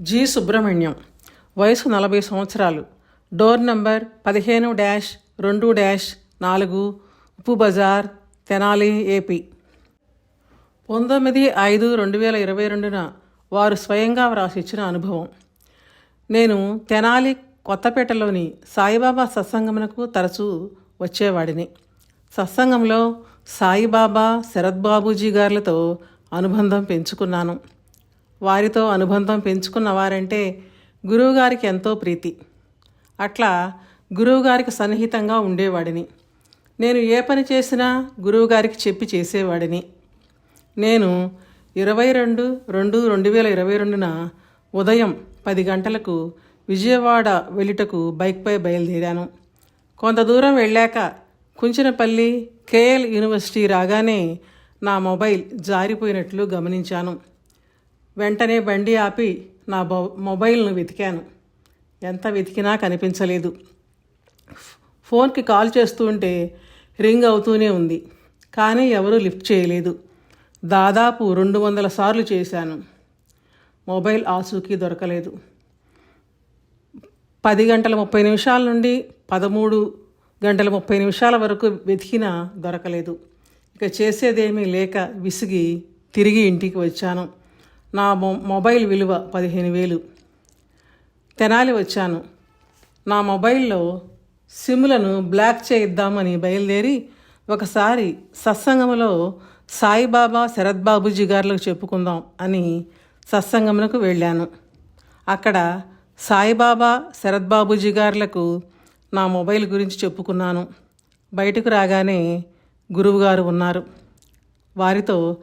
G Subrahmanyam. వయసు నలభై సంవత్సరాలు. డోర్ నంబర్ పదిహేను డ్యాష్ రెండు డ్యాష్ నాలుగు ఉప్పు బజార్ తెనాలి ఏపీ. పంతొమ్మిది ఐదు రెండు వేల ఇరవై రెండున వారు స్వయంగా వ్రాసిచ్చిన అనుభవం. నేను తెనాలి కొత్తపేటలోని సాయిబాబా సత్సంగమునకు తరచూ వచ్చేవాడిని. సత్సంగంలో సాయిబాబా శరత్ బాబూజీ గారులతో అనుబంధం పెంచుకున్నాను. వారితో అనుబంధం పెంచుకున్న వారంటే గురువుగారికి ఎంతో ప్రీతి. అట్లా గురువుగారికి సన్నిహితంగా ఉండేవాడిని. నేను ఏ పని చేసినా గురువుగారికి చెప్పి చేసేవాడిని. నేను ఇరవై రెండు రెండు రెండు వేల ఇరవై రెండున ఉదయం పది గంటలకు విజయవాడ వెళ్ళుటకు బైక్పై బయలుదేరాను. కొంత దూరం వెళ్ళాక కుంచినపల్లి కేఎల్ యూనివర్సిటీ రాగానే నా మొబైల్ జారిపోయినట్లు గమనించాను. వెంటనే బండి ఆపి నా బొ- మొబైల్ను వెతికాను. ఎంత వెతికినా కనిపించలేదు. ఫోన్కి కాల్ చేస్తూ ఉంటే రింగ్ అవుతూనే ఉంది. కానీ ఎవరూ లిఫ్ట్ చేయలేదు. దాదాపు రెండు వందల సార్లు చేశాను. మొబైల్ ఆసూకి దొరకలేదు. పది గంటల ముప్పై నిమిషాల నుండి పదమూడు గంటల ముప్పై నిమిషాల వరకు వెతికినా దొరకలేదు. ఇక చేసేదేమీ లేక విసిగి తిరిగి ఇంటికి వచ్చాను. నా మొ- మొబైల్ విలువ పదిహేను వేలు. తెనాలి వచ్చాను. నా మొబైల్లో సిమ్లను బ్లాక్ చేయిద్దామని బయలుదేరి ఒకసారి సత్సంగంలో సాయిబాబా శరత్ బాబుజీ గారులకు చెప్పుకుందాం అని సత్సంగమునకు వెళ్ళాను. అక్కడ సాయిబాబా శరత్ బాబుజీ గారులకు నా మొబైల్ గురించి చెప్పుకున్నాను. బయటకు రాగానే గురువుగారు ఉన్నారు. వారితో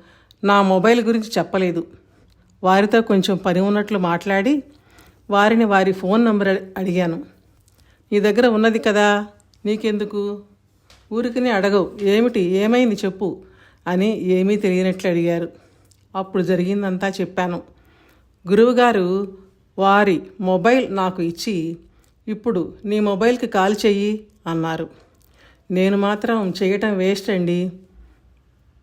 నా మొబైల్ గురించి చెప్పలేదు. వారితో కొంచెం పని ఉన్నట్లు మాట్లాడి వారిని వారి ఫోన్ నంబర్ అడిగాను. నీ దగ్గర ఉన్నది కదా నీకెందుకు? ఊరికనే అడగవు. ఏమిటి? ఏమైంది చెప్పు అని ఏమీ తెలియనట్లు అడిగారు. అప్పుడు జరిగిందంతా చెప్పాను. గురువుగారు వారి మొబైల్ నాకు ఇచ్చి ఇప్పుడు నీ మొబైల్కి కాల్ చెయ్యి అన్నారు. నేను మాత్రం చేయటం వేస్ట్ అండి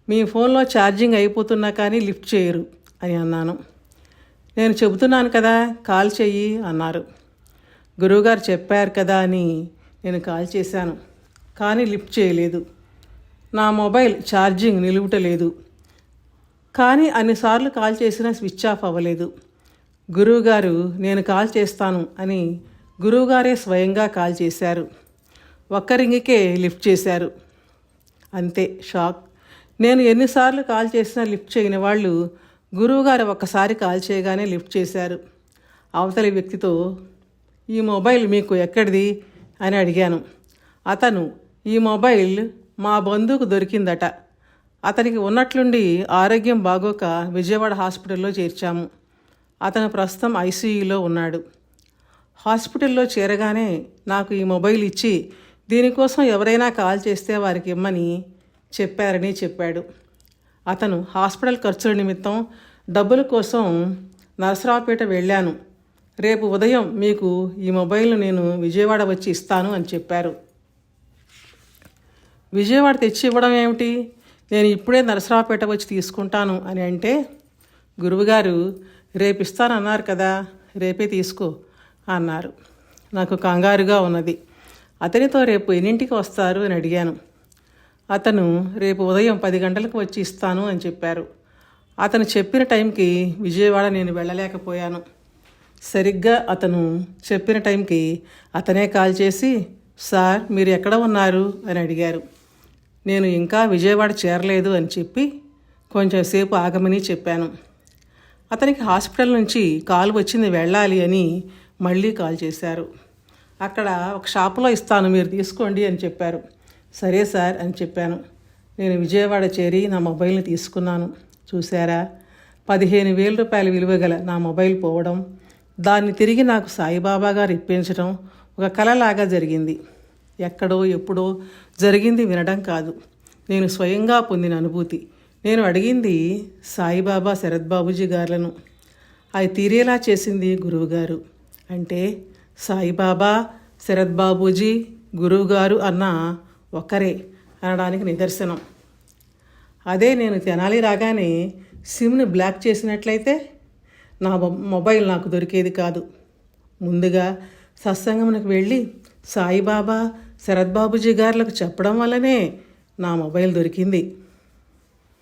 మీ ఫోన్లో ఛార్జింగ్ అయిపోతున్నా కానీ లిఫ్ట్ చేయరు. అని అన్నాను. నేను చెబుతున్నాను కదా కాల్ చెయ్యి అన్నారు. గురువుగారు చెప్పారు కదా అని నేను కాల్ చేశాను. కానీ లిఫ్ట్ చేయలేదు. నా మొబైల్ ఛార్జింగ్ నిలువుటలేదు. కానీ అన్నిసార్లు కాల్ చేసినా స్విచ్ ఆఫ్ అవ్వలేదు. గురువుగారు నేను కాల్ చేస్తాను అని గురువుగారే స్వయంగా కాల్ చేశారు. ఒక్క రింగికే లిఫ్ట్ చేశారు. అంతే షాక్. నేను ఎన్నిసార్లు కాల్ చేసినా లిఫ్ట్ చేయని వాళ్ళు గురువుగారు ఒక్కసారి కాల్ చేయగానే లిఫ్ట్ చేశారు. అవతలి వ్యక్తితో ఈ మొబైల్ మీకు ఎక్కడిది? అని అడిగాను. అతను ఈ మొబైల్ మా బంధువుకు దొరికిందట. అతనికి ఉన్నట్లుండి ఆరోగ్యం బాగోక విజయవాడ హాస్పిటల్లో చేర్చాము. అతను ప్రస్తుతం ఐసీయూలో ఉన్నాడు. హాస్పిటల్లో చేరగానే నాకు ఈ మొబైల్ ఇచ్చి దీనికోసం ఎవరైనా కాల్ చేస్తే వారికి ఇమ్మని చెప్పారని చెప్పాడు. అతను హాస్పిటల్ ఖర్చుల నిమిత్తం డబ్బుల కోసం నరసరావుపేట వెళ్ళాను. రేపు ఉదయం మీకు ఈ మొబైల్ను నేను విజయవాడ వచ్చి ఇస్తాను అని చెప్పారు. విజయవాడ తెచ్చి ఇవ్వడం ఏమిటి? నేను ఇప్పుడే నరసరావుపేట వచ్చి తీసుకుంటాను అని అంటే గురువుగారు రేపు ఇస్తానన్నారు కదా రేపే తీసుకో అన్నారు. నాకు కంగారుగా ఉన్నది. అతనితో రేపు ఎన్నింటికి వస్తారు అని అడిగాను. అతను రేపు ఉదయం పది గంటలకు వచ్చి ఇస్తాను అని చెప్పారు. అతను చెప్పిన టైంకి విజయవాడ నేను వెళ్ళలేకపోయాను. సరిగ్గా అతను చెప్పిన టైంకి అతనే కాల్ చేసి సార్ మీరు ఎక్కడ ఉన్నారు? అని అడిగారు. నేను ఇంకా విజయవాడ చేరలేదు అని చెప్పి కొంచెం సేపు ఆగమని చెప్పాను. అతనికి హాస్పిటల్ నుంచి కాల్ వచ్చింది వెళ్ళాలి అని మళ్ళీ కాల్ చేశారు. అక్కడ ఒక షాపులో ఇస్తాను మీరు తీసుకోండి అని చెప్పారు. సరే సార్ అని చెప్పాను. నేను విజయవాడ చేరి నా మొబైల్ని తీసుకున్నాను. చూసారా పదిహేను వేల రూపాయల విలువ గల నా మొబైల్ పోవడం దాన్ని తిరిగి నాకు సాయిబాబా గారు ఇప్పించడం ఒక కలలాగా జరిగింది. ఎక్కడో ఎప్పుడో జరిగింది వినడం కాదు. నేను స్వయంగా పొందిన అనుభూతి. నేను అడిగింది సాయిబాబా శరద్బాబుజీ గారులను. అది తీరేలా చేసింది గురువుగారు. అంటే సాయిబాబా శరత్ బాబూజీ గురువుగారు అన్న ఒక్కరే అనడానికి నిదర్శనం. అదే నేను తెనాలి రాగానే సిమ్ని బ్లాక్ చేసినట్లయితే నా మొబైల్ నాకు దొరికేది కాదు. ముందుగా సత్సంగమునకు వెళ్ళి సాయిబాబా శరత్ బాబుజీ గారులకు చెప్పడం వల్లనే నా మొబైల్ దొరికింది.